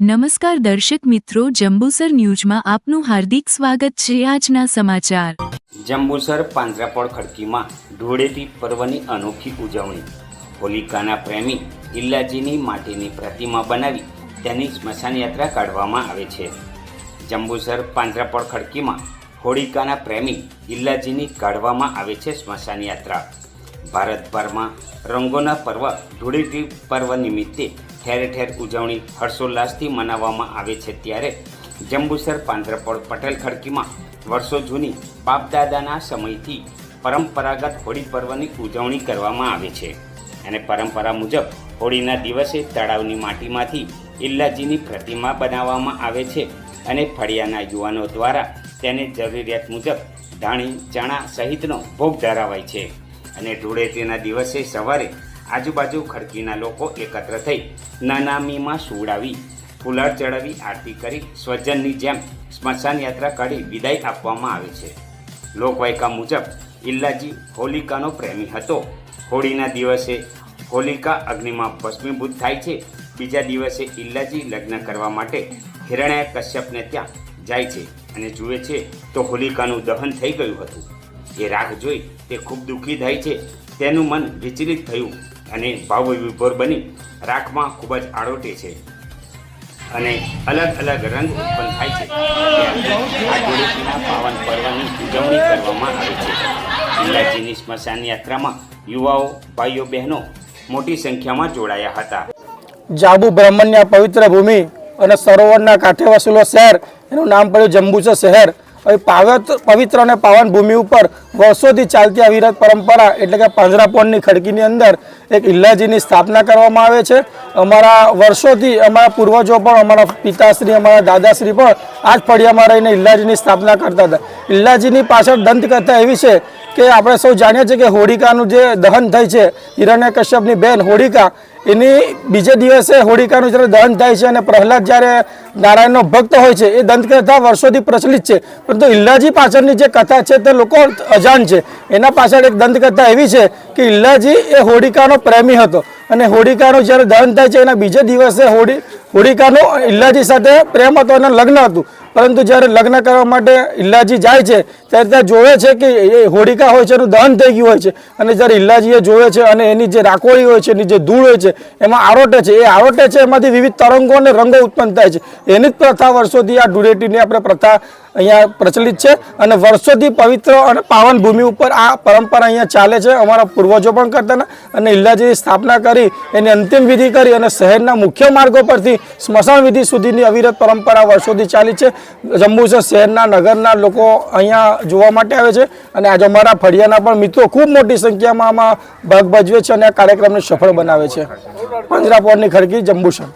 નમસ્કાર દર્શક મિત્રો, જંબુસર ન્યૂઝમાં આપનું હાર્દિક સ્વાગત છે આજના સમાચાર. જંબુસર પાંજરાપોળ ખડકીમાં ધૂળેટી પર્વની અનોખી ઉજવણી. હોલિકાના પ્રેમી ઇલ્લાજીની માટીની પ્રતિમા બનાવી તેની સ્મશાન યાત્રા કાઢવામાં આવે છે. જંબુસર પાંજરાપોળ ખડકીમાં હોળિકાના પ્રેમી ઇલ્લાજીની કાઢવામાં આવે છે સ્મશાન યાત્રા ભારતભરમાં રંગોના પર્વ ધૂળેટી પર્વ નિમિત્તે ઠેર ઠેર ઉજવણી હર્ષોલ્લાસથી મનાવવામાં આવે છે ત્યારે જંબુસર પાંજરાપોળ પટેલ ખડકીમાં વર્ષો જૂની બાપદાદાના સમયથી પરંપરાગત હોળી પર્વની ઉજવણી કરવામાં આવે છે. અને પરંપરા મુજબ હોળીના દિવસે તળાવની માટીમાંથી ઇલ્લાજીની પ્રતિમા બનાવવામાં આવે છે અને ફળિયાના યુવાનો દ્વારા તેને જરૂરિયાત મુજબ ધાણી, ચણા સહિતનો ભોગ ધરાવાય છે. અને ધૂળેટીના દિવસે સવારે આજુબાજુ ખડકીના લોકો એકત્ર થઈ નાનામીમાં સુવડાવી, ફુલાર ચડાવી, આરતી કરી, સ્વજનની જેમ સ્મશાન યાત્રા કાઢી વિદાય આપવામાં આવે છે. લોકવાયકા મુજબ ઇલ્લાજી હોલિકાનો પ્રેમી હતો. હોળીના દિવસે હોલિકા અગ્નિમાં ભસ્મીભૂત થાય છે. બીજા દિવસે ઇલ્લાજી લગ્ન કરવા માટે હિરણ્ય કશ્યપને ત્યાં જાય છે અને જુએ છે તો હોલિકાનું દહન થઈ ગયું હતું. એ રાગ જોઈ તે ખૂબ દુઃખી થાય છે. તેનું મન વિચલિત થયું. અને ભાવ વિભોર બની રાખમાં ખૂબ જ આડોટે છે. અને અલગ અલગ રંગ ઉત્પન્ન થાય છે. પાવન પર્વની ઉજવણી કરવામાં આવે છે. જિલ્લાજીની સ્મશાન યાત્રામાં યુવાઓ, ભાઈઓ, બહેનો મોટી સંખ્યામાં જોડાયા હતા. જાબુ બ્રાહ્મણ્ય પવિત્ર ભૂમિ અને સરોવરના કાંઠે વસેલો શહેર, એનું નામ પડ્યું જંબુસર શહેર. પવિત્ર અને પાવન ભૂમિ ઉપર વર્ષોથી ચાલતી અવિરત પરંપરા એટલે કે પાંજરાપોળની ખડકીની અંદર એક ઇલ્લાજીની સ્થાપના કરવામાં આવે છે. અમારા વર્ષોથી અમારા પૂર્વજો પણ, અમારા પિતાશ્રી, અમારા દાદાશ્રી પણ આ જ ફળિયામાં રહીને ઇલ્લાજીની સ્થાપના કરતા હતા. ઇલ્લાજીની પાછળ દંતકથા એવી છે કે આપણે સૌ જાણીએ છીએ કે હોળિકાનું જે દહન થાય છે, હિરણ્ય કશ્યપની બેન હોળિકા, એની બીજે દિવસે હોળિકાનું જ્યારે દહન થાય છે અને પ્રહલાદ જ્યારે નારાયણનો ભક્ત હોય છે, એ દંતકથા વર્ષોથી પ્રચલિત છે. પરંતુ ઇલ્લાજી પાછળની જે કથા છે તે લોકો અજાણ છે. એના પાછળ એક દંતકથા એવી છે કે ઇલ્લાજી એ હોળિકાનો પ્રેમી હતો અને હોળિકાનું જ્યારે દહન થાય છે, એના બીજે દિવસે હોળી, હોળિકાનો ઇલ્લાજી સાથે પ્રેમ હતો અને લગ્ન હતું. પરંતુ જ્યારે લગ્ન કરવા માટે ઇલ્લાજી જાય છે, ત્યારે ત્યાં જોવે છે કે એ હોળિકા હોય છે, એનું દહન થઈ ગયું હોય છે. અને જ્યારે ઇલ્લાજીએ જોવે છે અને એની જે રાખોળી હોય છે, એની જે ધૂળ હોય છે, એમાં આરોટે છે. એ આરોટે છે, એમાંથી વિવિધ તરંગો અને રંગો ઉત્પન્ન થાય છે. એની જ પ્રથા વર્ષોથી આ ધૂળેટીની આપણે પ્રથા અહીંયા પ્રચલિત છે અને વર્ષોથી પવિત્ર અને પાવન ભૂમિ ઉપર આ પરંપરા અહીંયા ચાલે છે. અમારા પૂર્વજો પણ કરતા અને ઇલ્લાજીની સ્થાપના કરી, એની અંતિમ વિધિ કરી અને શહેરના મુખ્ય માર્ગો પરથી સ્મશાન વિધિ સુધીની અવિરત પરંપરા વર્ષોથી ચાલી છે. જંબુસર શહેરના, નગરના લોકો અહીંયા જોવા માટે આવે છે. અને આજે અમારા ફળિયાના પણ મિત્રો ખૂબ મોટી સંખ્યામાં આમાં ભાગ ભજવે છે અને આ કાર્યક્રમને સફળ બનાવે છે. પાંજરાપોળની ખડકી જંબુસર